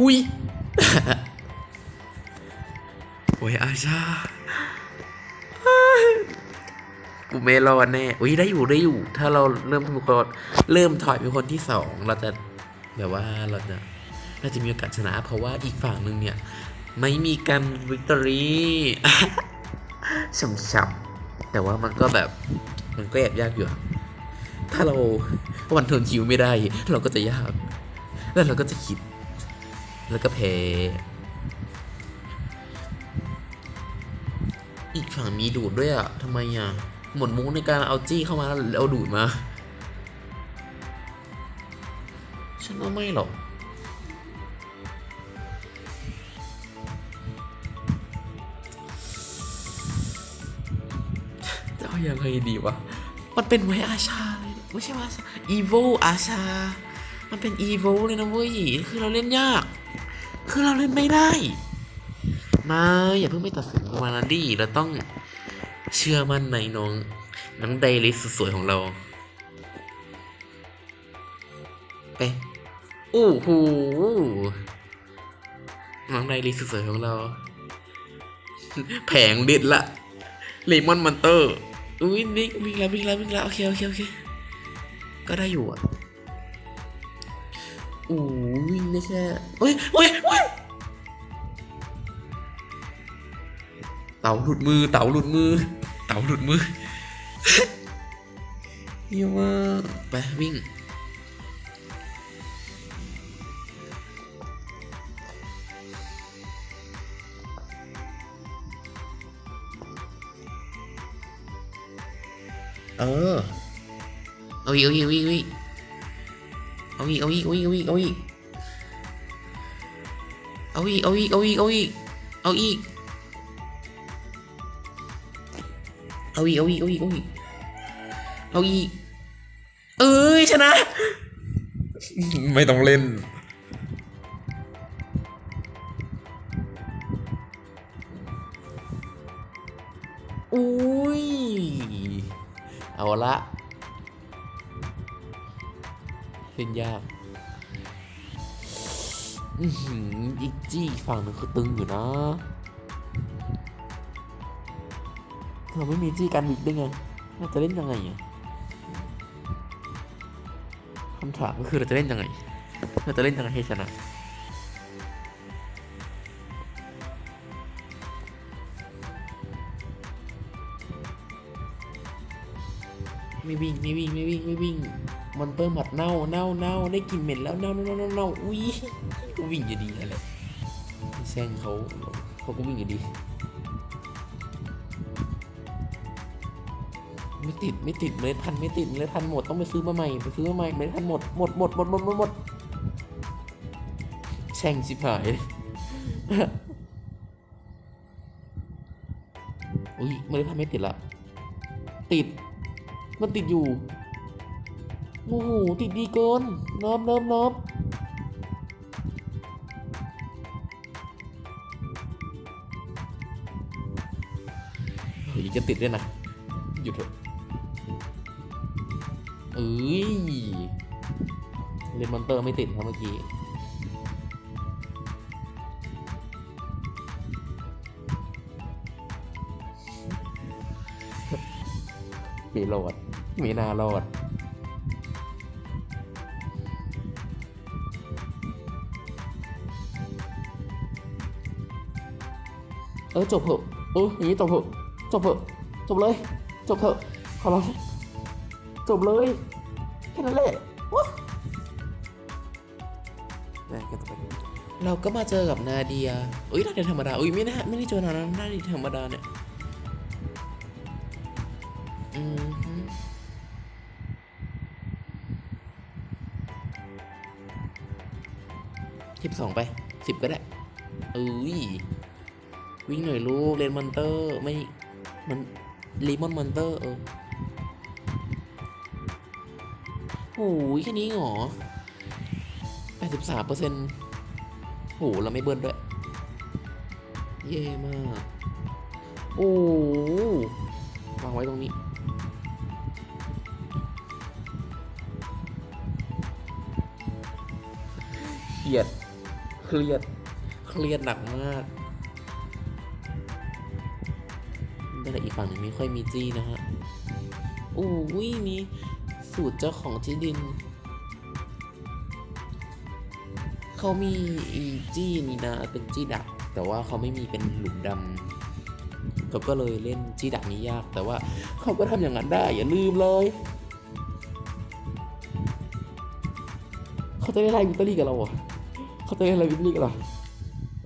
อุ้ยโอ้ยอาชากูไม่รอดแน่ อุ้ยได้อยู่ได้อยู่ ถ้าเราเริ่มเป็นคนเริ่มถอยเป็นคนที่สองเราจะแบบว่าเราจะเราจะมีโอกาสชนะ เพราะว่าอีกฝั่งหนึ่งเนี่ย ไม่มีการวิกตอรี่ช่ำๆแต่ว่ามันก็แบบมันก็แอบยากอยู่ ถ้าเราวันทนคิวไม่ได้ เราก็จะยาก แล้วเราก็จะคิด แล้วก็แพ้อีกฝั่งมีดูดด้วยอะทำไมอะหมดมุกในการเอาจี้เข้ามาแล้วเอาดูดมา ฉันว่าไม่หรอกจะเอายังไงดีวะ มันเป็นไวอาชาเลยไม่ใช่ว่าอีโวอาชา มันเป็นอีโวเลยนะเว้ย คือเราเล่นยาก คือเราเล่นไม่ได้มาอย่าเพิ่งไปตัดสินมาณนั้นดิเราต้องเชื่อมั่นในน้องน้องไดริสสวยๆของเรา ไปโอ้โหน้องไดริสสวยๆของเรา แผงเด็ดละเลมอนมันเตอร์อุ้ยนิกวิ่งแล้ววิ่งแล้ววิ่งแล้วโอเคโอเคโอเคก็ได้อยู่อะ อู้วิ่งได้แค่เฮ้ยเฮ้ยเฮ้ยเต่าหลุดมือ เต่าหลุดมือ เต่าหลุดมือเฮียมากไปวิ่งเออเอาอีกเอาอีกเอาอีก เอาอีกเอาอีกเอาอีกเอาอีกเอาอีกเอาอีกเอาอีกเอาอีกเอาอีกเอาอีกเอาอีกเอาอีกเอาอีกเอาอีกเอาอีกเอ้ยชนะ ไม่ต้องเล่นอุ้ยเอาละ เล่นยากอือหืออีกจี้ฝั่งนึงคือตึงอยู่นะเราไม่มีจี้การวิกได้ไงเราจะเล่นยังไงอะคำถามก็คือเราจะเล่นยังไงเราจะเล่นยังไงให้ชนะไม่วิ่งไม่วิ่งไม่วิ่งไม่วิ่ง มอนเตอร์หมัดเน่าเน่าเน่าได้กลิ่นเหม็นแล้วเน่าเน่าเน่าเน่าอุ้ยก็วิ่งอยู่ดีอะไรแซงเขาเขาก็วิ่งอยู่ดี ไม่ติดไม่ติดเมล็ดพันธุ์ไม่ติดเมล็ดพันธุ์หมดต้องไปซื้อมาใหม่ไปซื้อมาใหม่เมล็ดพันธุ์หมดหมดหมดหมดหมดหมดหมดแช่งชิบหายอุ้ยเมล็ดพันธุ์ไม่ติดละติดมันติดอยู่ โอ้โหติดดีเกินนอบนอบนอบเฮ้ยจะติดด้วยนะ หยุดเถอะเอ้ยเลนมอนเตอร์ไม่ติดครับเมื่อกี้มีโหลดมีนาโหลด เออจบเถอะเอออย่างนี้จบเถอะจบเถอะจบเลย จบเถอะขอร้องจบเลยแค่นั้นแหละวะได้ก็จะไปเราก็มาเจอกับนาเดียอุ้ยนาเดียธรรมดาอุ้ยไม่น่าไม่ได้เจอนานนาเดียธรรมดาเนี่ยอืมสิบสองไปสิบก็ได้เอ้ย วิ่งหน่อยลูกเรนมอนเตอร์ไม่มันลีมอนมอนเตอร์เออโอ้ยแค่นี้เหรอแปดสิบสามเปอร์เซ็นต์โหเราไม่เบิร์นด้วย เย่มาก โอ้วางไว้ตรงนี้เขียด เครียด เครียดหนักมาก แต่อีกฝั่งหนึ่งไม่ค่อยมีจี้นะฮะอู้วมีสูตรเจ้าของที่ดิน เขามีอีจี้นี่นะเป็นจี้ดัก แต่ว่าเขาไม่มีเป็นหลุมดำเขาก็เลยเล่นจี้ดักนี้ยาก แต่ว่าเขาก็ทำอย่างนั้นได้อย่าลืมเลยเขาจะได้ไล่วิตเตอรี่กับเราเหรอเขาจะได้ไล่วิตเตอรี่กับเรา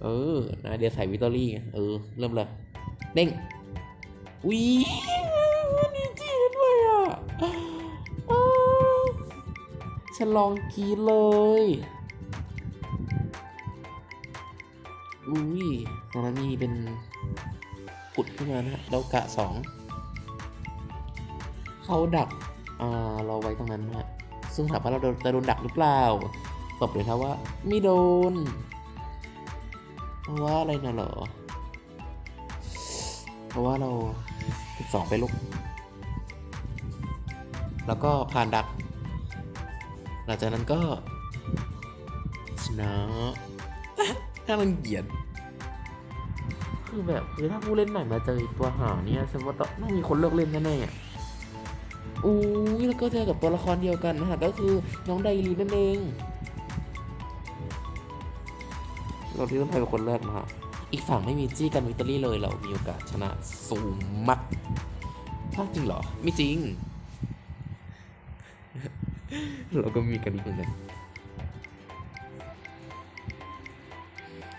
เออนะเดี๋ยวใส่วิตเตอรี่ไงเออ เริ่มเลยเด้ง อุ้ยนี่จีนเลยอะฉันลองกีเลยอุ้ยตอนนั้นมีเป็นขุดขึ้นมานะแล้วกะสองเขาดักอ่าเราไว้ตรงนั้นนะฮะซึ่งถามว่าเราจะโดนดักหรือเปล่าตอบเลยครับว่าไม่โดนเพราะว่าอะไรนะเหรอเพราะว่าเรา สิบสองไปลุกแล้วก็ผ่านดัก หลังจากนั้นก็ชนะน่ารังเกียจคือแบบคือถ้าผู้เล่นใหม่มาเจอตัวหาเนี่ยฉันว่าต้องต้องมีคนเลิกเล่นแน่ๆอะอู้ยแล้วก็เจอกับตัวละครเดียวกันนะฮะก็คือน้องไดรีนั่นเองเราที่ต้องไปเป็นคนแรกนะฮะ อีกฝั่งไม่มีจี้กันวิกตอรี่เลยเรามีโอกาสชนะสูงมากพลาดจริงเหรอ ไม่จริง เราก็มีกันอีกเหมือนกัน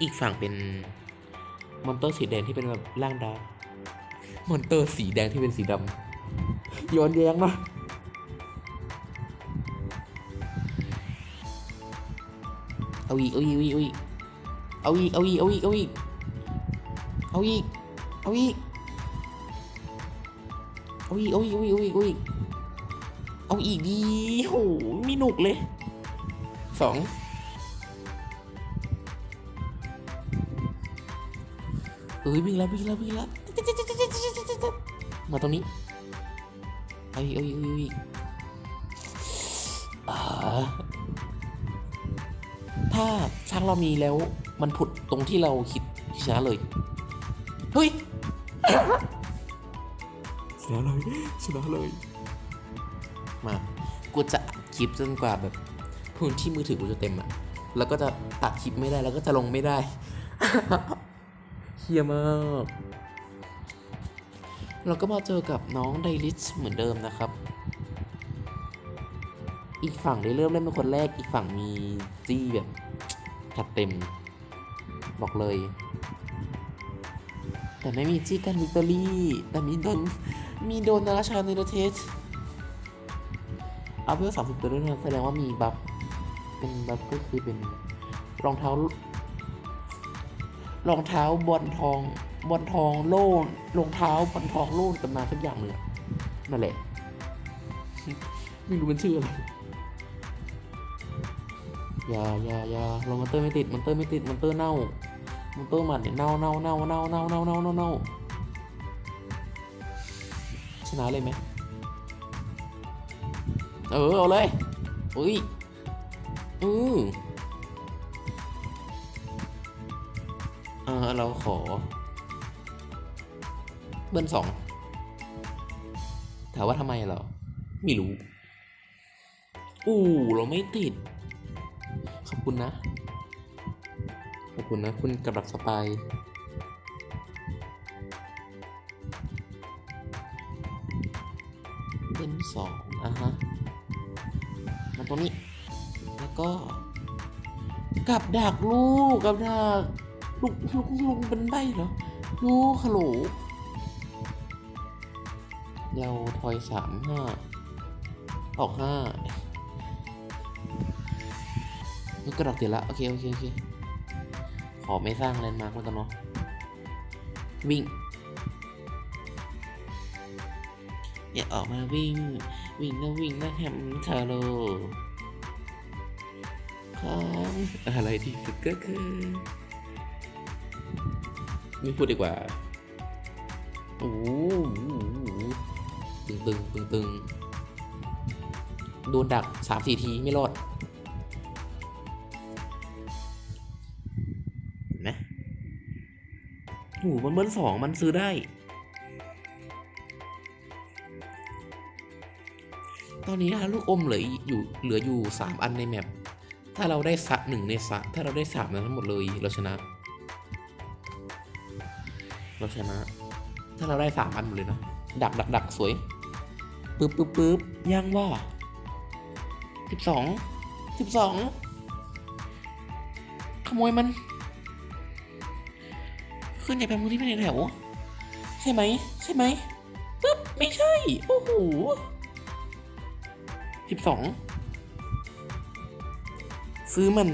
อีกฝั่งเป็นมอนเตอร์สีแดงที่เป็นแบบล่างดาร์มอนเตอร์สีแดงที่เป็นสีดำย้อนแย้งมาเอาอีเอาอีเอาอีเอาอีเอาอีเอาอีเอาอี เอาอีก เอาอีก เอาอีก เอาอีก เอาอีก เอาอีก เอาอีกดีโหมีหนุกเลยสองเอ้ยวิ่งแล้ววิ่งแล้ววิ่งแล้วมาตรงนี้เอาอีกเอาอีกเอาอีกเอาอีกอ่าถ้าช้างเรามีแล้วมันผุดตรงที่เราคิดชนะเลย เฮ้ยชนะเลยชนะเลย มา กูจะอัดคลิปจนกว่าแบบพื้นที่มือถือกูจะเต็มอะแล้วก็จะตัดคลิปไม่ได้ แล้วก็จะลงไม่ได้เฮียมากเราก็มาเจอกับน้องไดริสเหมือนเดิมนะครับ อีกฝั่งได้เริ่มเล่นเป็นคนแรก อีกฝั่งมีจี้แบบจัดเต็ม บอกเลย แต่ไม่มีจี้กันวิกตอรี่แต่มีโดนมีโดนนาราชาในปรเทศเอาเพื่อสามสิบตัวด้วยนะแสดงว่ามีบัฟเป็นบัฟก็คือเป็นรองเท้ารองเท้าบอลทองบอลทองโล่รองเท้าบอลทองโล่กันมาสักอย่างหนึ่งอะนั่นแหละไม่รู้มันชื่ออะไรอย่าอย่าอย่าลงมอนเตอร์ไม่ติดมอนเตอร์ไม่ติดมอนเตอร์เน่า มอนเตอร์หมันเนี่ยเน่าเน่าเน่าเน่าเน่าเน่าเน่าเน่าเน่าชนะเลยไหมเออเอาเลยอุ้ยอืออ่าเราขอ เบิ้ลสองถามว่าทำไมเรอไม่รู้ อู้เราไม่ติด ขอบคุณนะ ขอบคุณนะคุณกับดักสปายเป็นสองอะฮะมาตรงนี้ แล้วก็กับดักลูกกับดักลูกลูกลุงเป็นใบเหรอลูกฮัลโหลเยาวทอยสามห้าออกห้านึกกระดอกเดี๋ยวละ โอเค โอเค โอเค ขอไม่สร้างแลนด์มาร์กแล้วกันเนาะวิ่งอย่าออกมาวิ่ง วิ่งนะวิ่งนะแฮมทาโร่ของอะไรที่สุดก็คือไม่พูดดีกว่าโอ้ตึงตึงตึงตึงโดนดักสามสี่ทีไม่รอด โอ้โหมันเบิ้ลสองมันซื้อได้ ตอนนี้นะลูกอมเหลืออยู่เหลืออยู่สามอันในแมปถ้าเราได้สักหนึ่งในสามถ้าเราได้สามนั้นทั้งหมดเลยเราชนะ เราชนะ ถ้าเราได้สามอันหมดเลยนะดักดักดักสวยปึ๊บปึ๊บปึ๊บย่างว่าสิบสองสิบสองขโมยมัน ขึ้นในแปมมือที่ไม่ในแถวใช่ไหมใช่ไหมปึ๊บไม่ใช่ โอ้โหสิบสองซื้อมัน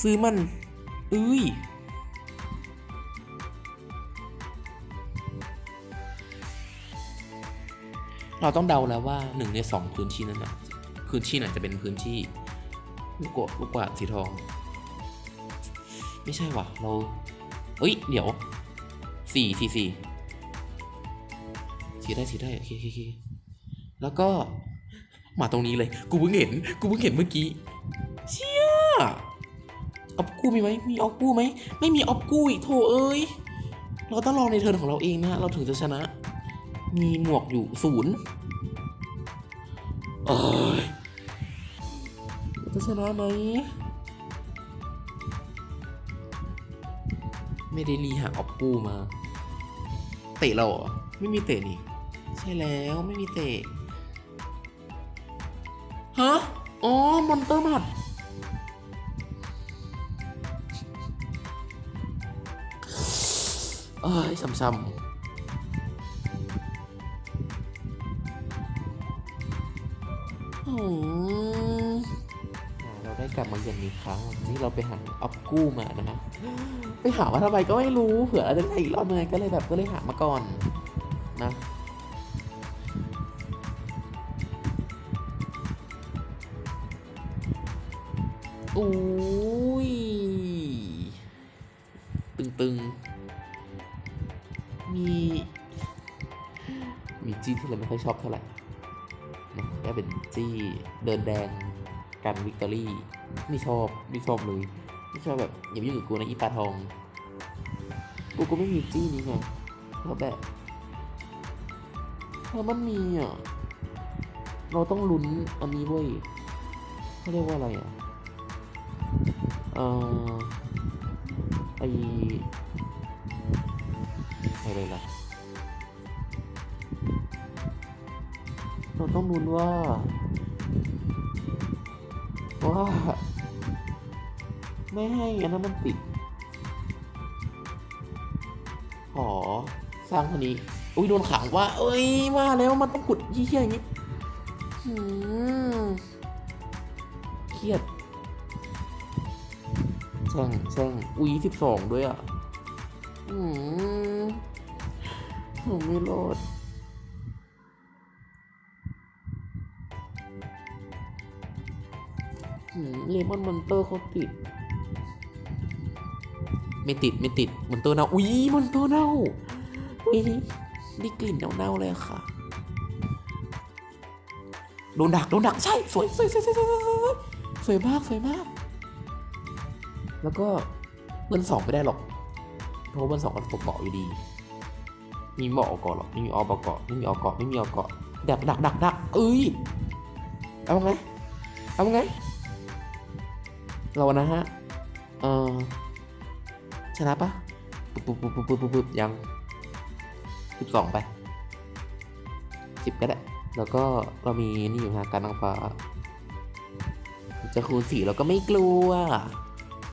ซื้อมันเอ้ยเราต้องเดาแล้วว่าหนึ่งในสองพื้นที่นั้นนะพื้นที่ไหนจะเป็นพื้นที่ลูกกวาดลูกกวาดสีทอง ไม่ใช่ว่ะเรา เอ้ย เดี๋ยวสี่สี่สี่สีได้สีได้โอเคโอเคโอเคแล้วก็มาตรงนี้เลย กูเพิ่งเห็น กูเพิ่งเห็นเมื่อกี้ เชี่ยออฟกู้มีไหมมีออฟกู้ไหม ไม่มีออฟกู้อีกโถเอ้ย เราต้องรอในเทิร์นของเราเองนะเราถึงจะชนะ มีหมวกอยู่ศูนย์เอ้ยจะชนะไหม ไม่ได้รีหาออฟกู้มา เตะเราเหรอ ไม่มีเตะนี่ ใช่แล้วไม่มีเตะ ฮะ อ๋อ มอนเตอร์หมัดเอ้ยช้ำๆอืมอ่าเรา ได้กลับมาเย็นอีกครั้งที่เราไปหาออฟกู้มานะฮะไปหาว่าทำไมก็ไม่รู้เผื่อเราจะได้อีกรอบนึงก็เลยแบบก็เลยหามาก่อนนะอุ้ยตึงๆ มี มีจี้ที่เราไม่ค่อยชอบเท่าไหร่นะก็เป็นจี้เดินแดง กันวิกตอรี่ไม่ชอบไม่ชอบเลยไม่ชอบแบบอย่ายุ่งกับกูนะอีปลาทองกูก็ไม่มีจี้นี้ไงเพราะแบบถ้ามันมีอะเราต้องลุ้นอันนี้เว้ยเขาเรียกว่าอะไรอะเอ่อไออะไรล่ะเราต้องลุ้นว่า ว่าไม่ให้อันนั้นมันติดขอสร้างคนนี้ อุ้ยโดนขังว่า เอ้ยว่าแล้วมันต้องกดเยี่ยอย่างนี้เครียดแช่งแช่งอุ้ยสิบสองด้วยอะ อืมผมไม่รอด เลมอนมอนเตอร์เขาติด ไม่ติดไม่ติดมอนเตอร์เน่าอุ้ยมอนเตอร์เน่าอุ้ยนี่กลิ่นเน่าๆเลยค่ะโดนดักโดนดักใช่สวยสวยสวยสวยสวยสวยสวยมากสวยมาก แล้วก็เบิ้ลสองไม่ได้หรอกเพราะเบิ้ลสองก็ตกเกาะอยู่ดี มีเบาะเกาะหรอกไม่มีออเกาะไม่มีออเกาะไม่มีออเกาะดักดักดักดักเอ้ยเอาไงเอาไง เรานะฮะเออชนะปะปุ๊บปุ๊บปุ๊บปุ๊บปุ๊บปุ๊บยังสิบสองไปสิบก็ได้ แล้วก็เรามีนี่อยู่ฮะการนางฟ้าจะคูณสี่เราก็ไม่กลัว